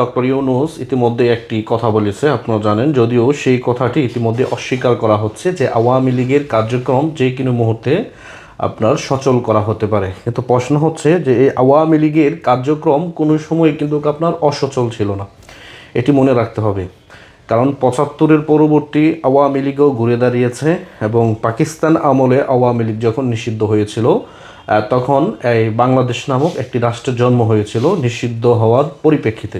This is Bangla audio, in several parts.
ডক্টর ইউনুস ইতিমধ্যে একটি কথা বলেছে আপনারা জানেন, যদিও সেই কথাটি ইতিমধ্যে অস্বীকার করা হচ্ছে যে আওয়ামী লীগের কার্যক্রম যে কোনো মুহূর্তে আপনার সচল করা হতে পারে। কিন্তু প্রশ্ন হচ্ছে যে এই আওয়ামী লীগের কার্যক্রম কোনো সময় কিন্তু আপনার অসচল ছিল না। এটি মনে রাখতে হবে। কারণ পঁচাত্তরের পরবর্তী আওয়ামী লীগও ঘুরে দাঁড়িয়েছে এবং পাকিস্তান আমলে আওয়ামী লীগ যখন নিষিদ্ধ হয়েছিল তখন এই বাংলাদেশ নামক একটি রাষ্ট্রের জন্ম হয়েছিল নিষিদ্ধ হওয়ার পরিপ্রেক্ষিতে।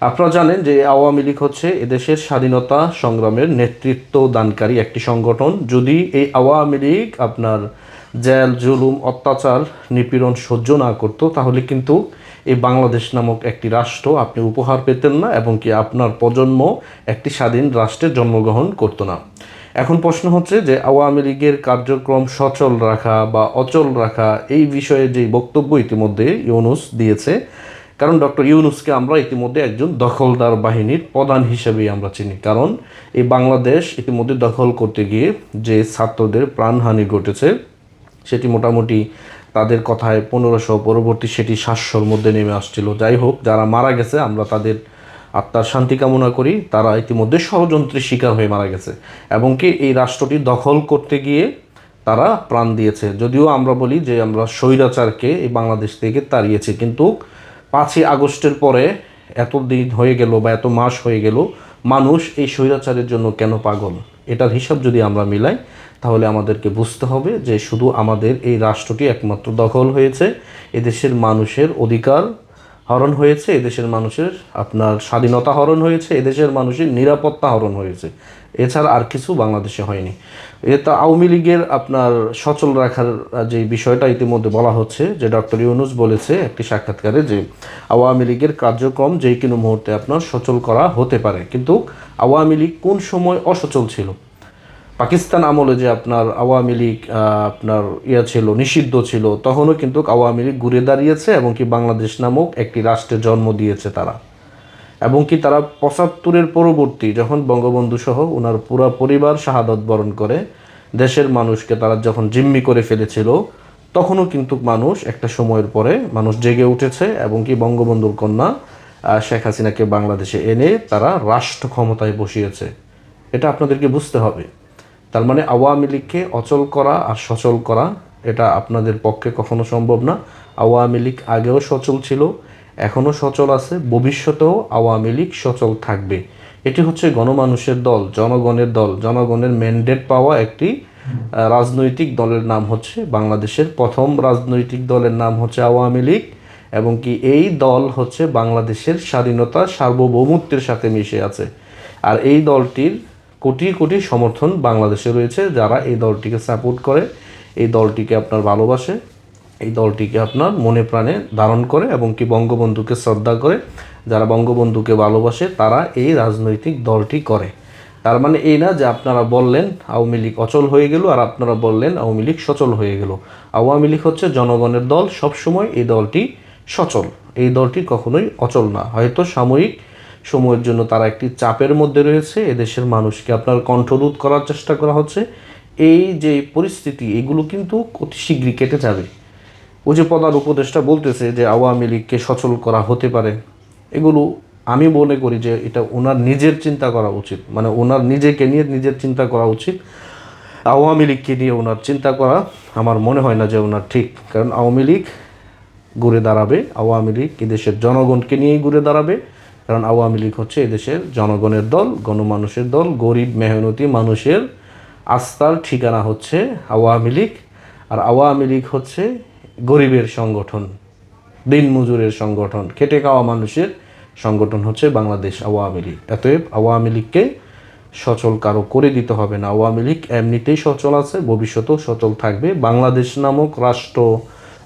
আপনারা জানেন যে আওয়ামী লীগ হচ্ছে এদেশের স্বাধীনতা সংগ্রামের নেতৃত্ব দানকারী একটি সংগঠন। যদি এই আওয়ামী লীগ আপনার জেল, জুলুম, অত্যাচার, নিপীড়ন সহ্য না করতো, তাহলে কিন্তু এই বাংলাদেশ নামক একটি রাষ্ট্র আপনি উপহার পেতেন না এবং কি আপনার প্রজন্ম একটি স্বাধীন রাষ্ট্রে জন্মগ্রহণ করতো না। এখন প্রশ্ন হচ্ছে যে আওয়ামী লীগের কার্যক্রম সচল রাখা বা অচল রাখা এই বিষয়ে যে বক্তব্য ইতিমধ্যে ইউনুস দিয়েছে কারণ ডক্টর ইউনুসকে আমরা ইতিমধ্যে একজন দখলদার বাহিনীর প্রধান হিসেবেই আমরা চিনি। কারণ এই বাংলাদেশ ইতিমধ্যে দখল করতে গিয়ে যে ছাত্রদের প্রাণহানি ঘটেছে, সেটি মোটামুটি তাদের কথায় পনেরোশো পরবর্তী সেটি সাতশোর মধ্যে নেমে আসছিল। যাই হোক, যারা মারা গেছে, আমরা তাদের আত্মার শান্তি কামনা করি। তারা ইতিমধ্যে ষড়যন্ত্রের শিকার হয়ে মারা গেছে। এবং কি এই রাষ্ট্রটি দখল করতে গিয়ে তারা প্রাণ দিয়েছে। যদিও আমরা বলি যে আমরা স্বৈরাচারকে এই বাংলাদেশ থেকে তাড়িয়েছি, কিন্তু পাঁচই আগস্টের পরে এত দিন হয়ে গেল বা এত মাস হয়ে গেল, মানুষ এই স্বৈরাচারের জন্য কেন পাগল? এটার হিসাব যদি আমরা মিলাই, তাহলে আমাদেরকে বুঝতে হবে যে শুধু আমাদের এই রাষ্ট্রটি একমাত্র দখল হয়েছে, এদেশের মানুষের অধিকার হরণ হয়েছে এদেশের মানুষের আপনার স্বাধীনতা হরণ হয়েছে এদেশের মানুষের নিরাপত্তা হরণ হয়েছে। এছাড়া আর কিছু বাংলাদেশে হয়নি। এটা আওয়ামী লীগের আপনার সচল রাখার যে বিষয়টা ইতিমধ্যে বলা হচ্ছে, যে ডক্টর ইউনুস বলেছে একটি সাক্ষাৎকারে যে আওয়ামী লীগের কার্যক্রম যে কোনো মুহূর্তে আপনার সচল করা হতে পারে। কিন্তু আওয়ামী লীগ কোন সময় অসচল ছিল? পাকিস্তান আমলে যে আপনার আওয়ামী লীগ আপনার ইয়া ছিল, নিষিদ্ধ ছিল, তখনও কিন্তু আওয়ামী লীগ ঘুরে দাঁড়িয়েছে এবং কি বাংলাদেশ নামক একটি রাষ্ট্রে জন্ম দিয়েছে তারা। এবং কি তারা পঁচাত্তরের পরবর্তী যখন বঙ্গবন্ধু সহ ওনার পুরা পরিবার শাহাদত বরণ করে, দেশের মানুষকে তারা যখন জিম্মি করে ফেলেছিল, তখনও কিন্তু মানুষ একটা সময়ের পরে মানুষ জেগে উঠেছে এবং কি বঙ্গবন্ধুর কন্যা শেখ হাসিনাকে বাংলাদেশে এনে তারা রাষ্ট্র ক্ষমতায় বসিয়েছে। এটা আপনাদেরকে বুঝতে হবে। তার মানে আওয়ামী লীগকে অচল করা আর সচল করা, এটা আপনাদের পক্ষে কখনো সম্ভব না। আওয়ামী লীগ আগেও সচল ছিল, এখনও সচল আছে, ভবিষ্যতেও আওয়ামী লীগ সচল থাকবে। এটি হচ্ছে গণমানুষের দল, জনগণের দল। জনগণের ম্যান্ডেট পাওয়া একটি রাজনৈতিক দলের নাম হচ্ছে বাংলাদেশের প্রথম রাজনৈতিক দলের নাম হচ্ছে আওয়ামী লীগ, এবং কি এই দল হচ্ছে বাংলাদেশের স্বাধীনতা সার্বভৌমত্বের সাথে মিশে আছে। আর এই দলটির কোটি কোটি সমর্থন বাংলাদেশে রয়েছে যারা এই দলটিকে সাপোর্ট করে, এই দলটিকে আপনার ভালোবাসে, এই দলটিকে আপনার মনে প্রাণে ধারণ করে এবং কি বঙ্গবন্ধুকে শ্রদ্ধা করে, যারা বঙ্গবন্ধুকে ভালোবাসে তারা এই রাজনৈতিক দলটি করে। তার মানে এই না যে আপনারা বললেন আওয়ামী লীগ অচল হয়ে গেল আর আপনারা বললেন আওয়ামী লীগ সচল হয়ে গেল। আওয়ামী লীগ হচ্ছে জনগণের দল, সবসময় এই দলটি সচল। এই দলটি কখনোই অচল না। হয়তো সাময়িক সময়ের জন্য তারা একটি চাপের মধ্যে রয়েছে। এদেশের মানুষকে আপনার কণ্ঠরোধ করার চেষ্টা করা হচ্ছে। এই যে পরিস্থিতি, এগুলো কিন্তু অতি শীঘ্রই কেটে যাবে। ওই যে প্রধান উপদেষ্টা বলতেছে যে, আওয়ামী লীগকে সচল করা হতে পারে। এগুলো আমি মনে করি যে, এটা ওনার নিজের চিন্তা করা উচিত। মানে ওনার নিজেকে নিয়ে নিজের চিন্তা করা উচিত। আওয়ামী লীগকে নিয়ে ওনার চিন্তা করা আমার মনে হয় না যে ওনার ঠিক। কারণ আওয়ামী লীগ ঘুরে দাঁড়াবে। আওয়ামী লীগ এদেশের জনগণকে নিয়েই ঘুরে দাঁড়াবে। কারণ আওয়ামী লীগ হচ্ছে এদেশের জনগণের দল, গণমানুষের দল, গরিব, মেহনতি মানুষের আস্থার ঠিকানা হচ্ছে আওয়ামী লীগ। আর আওয়ামী লীগ হচ্ছে গরিবের সংগঠন দিনমজুরের সংগঠন, খেটে খাওয়া মানুষের সংগঠন হচ্ছে বাংলাদেশ আওয়ামী লীগ। অতএব আওয়ামী লীগকে সচল কারও করে দিতে হবে না। আওয়ামী লীগ এমনিতেই সচল আছে, ভবিষ্যতেও সচল থাকবে। বাংলাদেশ নামক রাষ্ট্র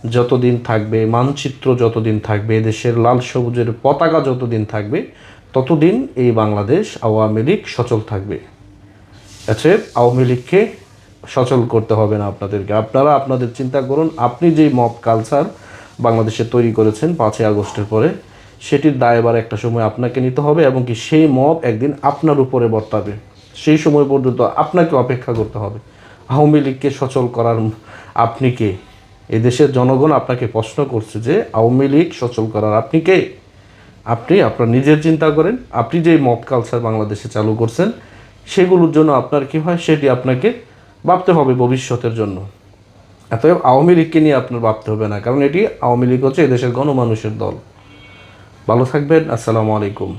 যতদিন থাকবে, মানচিত্র যতদিন থাকবে, দেশের লাল সবুজের পতাকা যতদিন থাকবে, ততদিন এই বাংলাদেশ আওয়ামী লীগ সচল থাকবে। আচ্ছা আওয়ামী লীগকে সচল করতে হবে না আপনাদেরকে। আপনারা আপনাদের চিন্তা করুন, আপনি যেই মব কালচার বাংলাদেশে তৈরি করেছেন পাঁচই আগস্টের পরে, সেটির দায়বার একটা সময় আপনাকে নিতে হবে এবং কি সেই মব একদিন আপনার উপরে বর্তাবে। সেই সময় পর্যন্ত আপনাকে অপেক্ষা করতে হবে। আওয়ামী লীগকে সচল করার আপনি কে? এদেশের জনগণ আপনাকে প্রশ্ন করছে যে আওয়ামী লীগ সচল করার আপনি কে? আপনি আপনার নিজের চিন্তা করেন। আপনি যে মদ কালচার বাংলাদেশে চালু করছেন, সেগুলোর জন্য আপনার কী হয়? সেটি আপনাকে ভাবতে হবে ভবিষ্যতের জন্য। অতএব আওয়ামী লীগকে নিয়ে আপনার ভাবতে হবে না, কারণ এটি আওয়ামী লীগ হচ্ছে এদেশের গণমানুষের দল। ভালো থাকবেন। আসসালামু আলাইকুম।